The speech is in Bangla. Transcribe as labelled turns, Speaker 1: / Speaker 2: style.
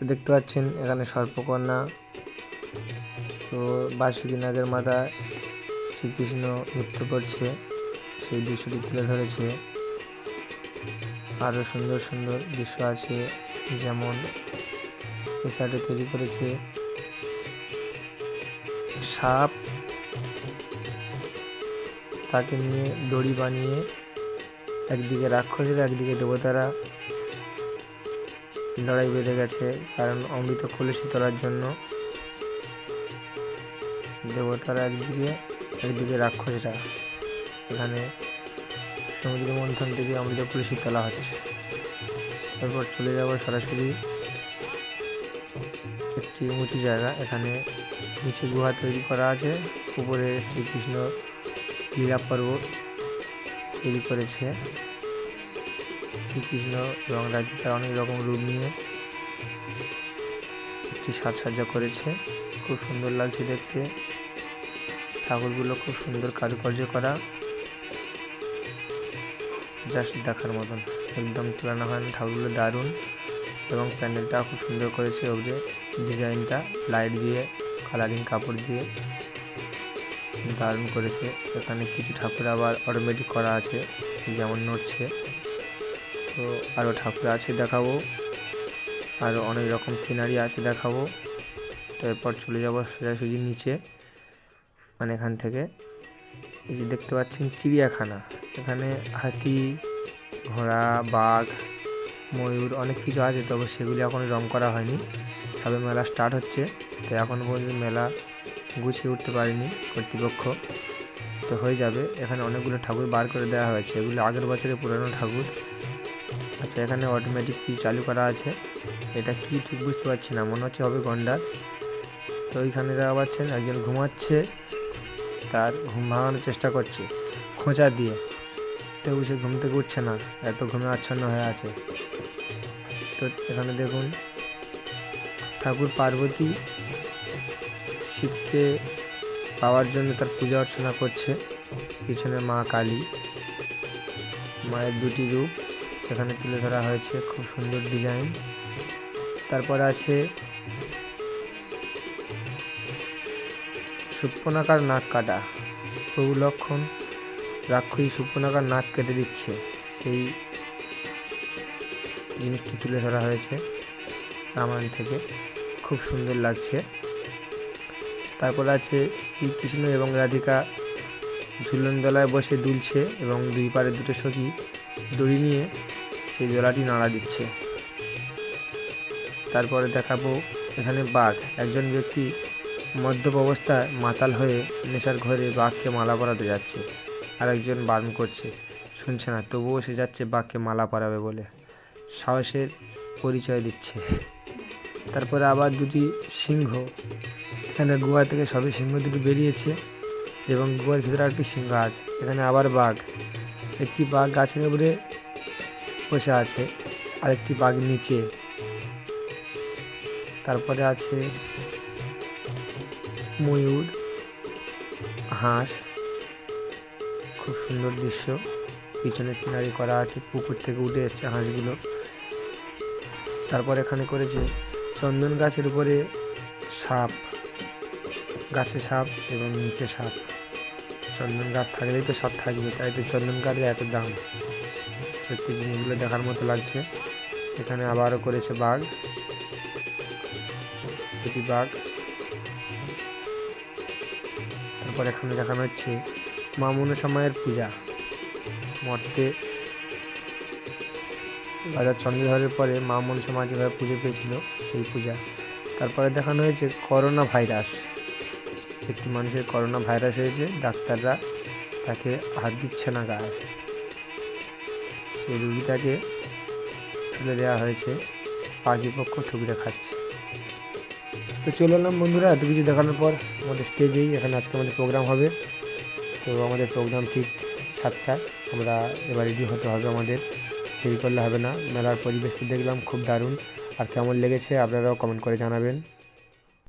Speaker 1: তো দেখতে পাচ্ছেন, এখানে সর্পকন্যা। তো বাসুকি নাগের মাথায় শ্রীকৃষ্ণ নৃত্য করছে, সেই দৃশ্যটি তুলে ধরেছে। আরও সুন্দর সুন্দর দৃশ্য আছে, যেমন এই সাইডে তৈরি করেছে সাপ। তাকে নিয়ে দড়ি বানিয়ে একদিকে রাক্ষসের, একদিকে দেবতারা লড়াই বেঁধে গেছে, কারণ অমৃত কলসি তোলার জন্য দেবতারা একদিকে একদিকে রাক্ষসরা। এখানে সমুদ্র মন্থন থেকে অমৃত কলসি তোলা হচ্ছে। তারপর চলে যাব সরাসরি একটি উঁচু জায়গা। এখানে নিচে গুহা তৈরি করা আছে। উপরে শ্রীকৃষ্ণ লীলা পর্ব তৈরি করেছে। শ্রীকৃষ্ণ এবং রাধিকা অনেক রকম রূপ নিয়ে একটি সাজসজ্জা করেছে। খুব সুন্দর লাগছে দেখতে। ঠাকুরগুলো খুব সুন্দর কারুকার্য করা। জাস্ট দেখার মতন। একদম তুলনা হয় না ঠাকুরগুলো দারুণ। এবং প্যান্ডেলটা খুব সুন্দর করেছে ওপরে ডিজাইনটা। লাইট দিয়ে কালারিং কাপড় দিয়ে দারুণ করেছে। এখানে কিছু ঠাকুর আবার অটোমেটিক করা আছে, যেমন নড়ছে। তো আরও ঠাকুর আছে দেখাবো। আরও অনেক রকম সিনারি আছে দেখাবো। তো এরপর চলে যাব সোজাসুজি নিচে মানে এখান থেকে। এই যে দেখতে পাচ্ছেন চিড়িয়াখানা। এখানে হাতি, ঘোড়া, বাঘ, ময়ূর অনেক কিছু আছে, তবে সেগুলি এখন রং করা হয়নি। সবে মেলা স্টার্ট হচ্ছে। তো এখন পর্যন্ত মেলা গুছিয়ে উঠতে পারেনি কর্তৃপক্ষ। তো হয়ে যাবে। এখানে অনেকগুলো ঠাকুর বার করে দেওয়া হয়েছে। এগুলো আগের বছরের পুরনো ঠাকুর। আচ্ছা এখানে অটোমেটিক কি চালু করা আছে। এটা কি ঠিক বুঝতে পারছি না, মনে হচ্ছে হবে গন্ডার। তো ওইখানে দেখা পাচ্ছেন একজন ঘুমাচ্ছে, তার ঘুম ভাঙানোর চেষ্টা করছে, খোঁচা দিয়ে। তো সে ঘুম থেকে উঠছে না, এত ঘুমে আচ্ছন্ন হয়ে আছে। তো এখানে দেখুন, ঠাকুর পার্বতী শিবকে পাওয়ার জন্য তার পূজা অর্চনা করছে। পিছনে মা কালী, মায়ের দুটি রূপ। এখানে তুলে ধরা হয়েছে খুব সুন্দর ডিজাইন। তারপর আছে সুপ্পনাকার নাক কাটা। প্রভু লক্ষণ রাক্ষসী সুপ্পনাকার নাক কেটে দিচ্ছে। সেই জিনিসটি তুলে ধরা হয়েছে রামায়ণ থেকে। খুব সুন্দর লাগছে। তারপর আছে শ্রীকৃষ্ণ এবং রাধিকা ঝুলন দলায় বসে দুলছে এবং দুই পারে দুটো সখী দড়ি নিয়ে সেই দোলাটি নাড়া দিচ্ছে। তারপরে দেখাবো এখানে বাঘ। একজন ব্যক্তি মদ্যপ অবস্থায় মাতাল হয়ে নেশার ঘরে বাঘকে মালা পরাতে যাচ্ছে। আর একজন বারণ করছে, শুনছে না, তবুও সে যাচ্ছে বাঘকে মালা পরাবে বলে। সাহসের পরিচয় দিচ্ছে। তারপরে আবার দুটি সিংহ। এখানে গুহা থেকে সবে সিংহ দুটি বেরিয়েছে এবং গুহার ভিতরে একটি সিংহ আছে। এখানে আবার বাঘ। একটি বাঘ গাছের উপরে বসে আছে, আরেকটি বাঘ নিচে। তারপরে আছে ময়ূর, হাঁস। খুব সুন্দর দৃশ্য। পিছনে সিনারি করা আছে, পুকুর থেকে উঠে এসছে হাঁসগুলো। তারপর এখানে করেছে চন্দন গাছের উপরে সাপ, গাছে সাপ এবং নিচে সাপ। চন্দন গাছ থাকলেই তো সাপ থাকবে, তাই তো চন্দন গাছের এত দাম। সত্যি জিনিসগুলো দেখার মতো লাগছে। এখানে আবারও করেছে বাঘ। দুটি বাঘ। তারপর এখানে দেখানো হচ্ছে মা মনসা মায়ের পূজা। মর্তে রাজা চন্দ্রধরের পরে মা মনসা মা যেভাবে পুজো পেয়েছিল, সেই পূজা। তারপরে দেখানো হয়েছে করোনা ভাইরাস। একটি মানুষের করোনা ভাইরাস হয়েছে, ডাক্তাররা তাকে হাত দিচ্ছে না গায়ে। সেই রুগীটাকে তুলে দেওয়া হয়েছে। পাখিপক্ষ ঠুকরে খাচ্ছে তো চলে এলাম বন্ধুরা এত কিছু দেখানোর পর আমাদের স্টেজেই এখানে আজকে আমাদের প্রোগ্রাম হবে। তো আমাদের প্রোগ্রাম ঠিক সাতটায়। আমরা এবার রেডি হতে হবে আমাদের। দেরি করলে হবে না। মেলার পরিবেশটা দেখলাম খুব দারুণ। আর কেমন লেগেছে আপনারাও কমেন্ট করে জানাবেন।